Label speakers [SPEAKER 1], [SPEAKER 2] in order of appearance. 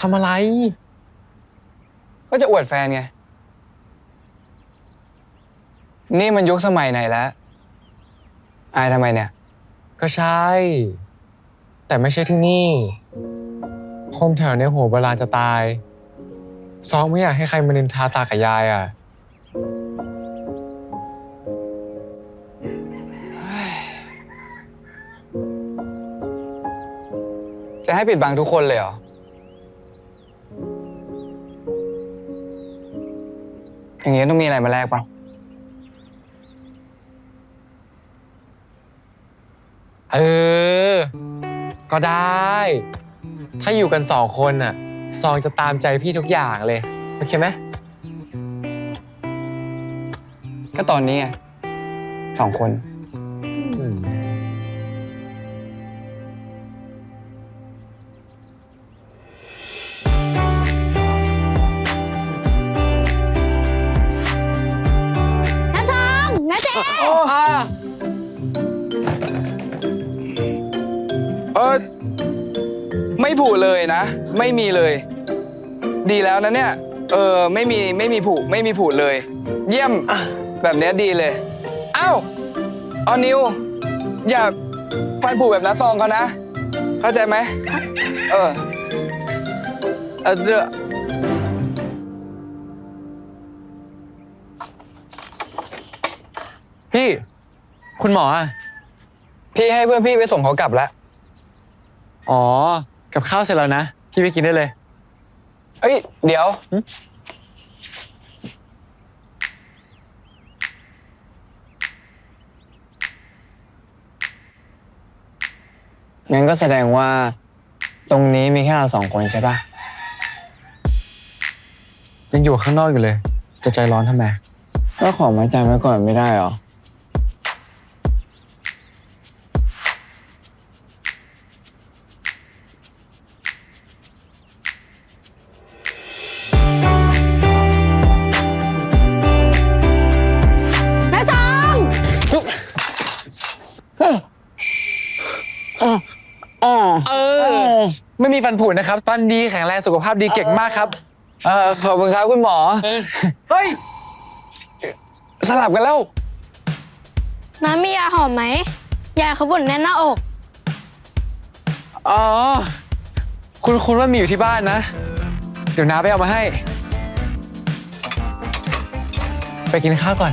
[SPEAKER 1] ทำอะไร
[SPEAKER 2] ก็จะอวดแฟนไง นี่มันยุคสมัยไหนแล้ว อายทำไมเนี่ย
[SPEAKER 1] ก็ใช่ แต่ไม่ใช่ที่นี่ คนแถวเนี้ยหัวโบราณจะตายซองไม่อยากให้ใครมานินทาตากับยายอะ
[SPEAKER 2] จะให้ปิดบังทุกคนเลยเหรอ อย่างงี้ต้องมีอะไรมาแลกปะ
[SPEAKER 1] เออ ก็ได้ ถ้าอยู่กันสองคนน่ะ ซองจะตามใจพี่ทุกอย่างเลย โอเคไหม
[SPEAKER 2] ก็ตอนนี้ไงสองคน
[SPEAKER 1] อ
[SPEAKER 3] งน้าเอ
[SPEAKER 2] อไม่ผูเลยนะ ไม่มีเลย ดีแล้วนะเนี่ย เออไม่มีไม่มีผูไม่มีผูเลย เยี่ยมแบบเนี้ยดีเลยอ้าวเอานิว อย่าฟันผูแบบน้าซองเขานะ เข้าใจไหมเออเออ
[SPEAKER 1] คุณหมออะ
[SPEAKER 2] พี่ให้เพื่อนพี่ไปส่งเขากลับแล้ว
[SPEAKER 1] อ๋อ กับข้าวเสร็จแล้วนะ พี่ไปกินได้เลย
[SPEAKER 2] เอ้ย เดี๋ยว
[SPEAKER 1] หึ
[SPEAKER 2] งั้นก็แสดงว่า ตรงนี้มีแค่เราสองคนใช่ปะ
[SPEAKER 1] ยังอยู่ข้างนอกอยู่เลย จะใจร้อนทำไม
[SPEAKER 2] ก็ขอไม้ใจไว้ก่อนไม่ได้หร
[SPEAKER 1] อ ไม่มีฟันผุนะครับ ฟันดีแข็งแรงสุขภาพดีเก่งมากครับ
[SPEAKER 2] เออขอบคุณครับคุณหมอ
[SPEAKER 1] เฮ้ย
[SPEAKER 2] สลับกันแล้ว
[SPEAKER 3] น้ามียาหอมไหม ยาเขาบ่นแน่นหน้าอก
[SPEAKER 1] อ๋อ คุณคุณว่ามีอยู่ที่บ้านนะ เดี๋ยวน้าไปเอามาให้ ไปกินข้าวก่อน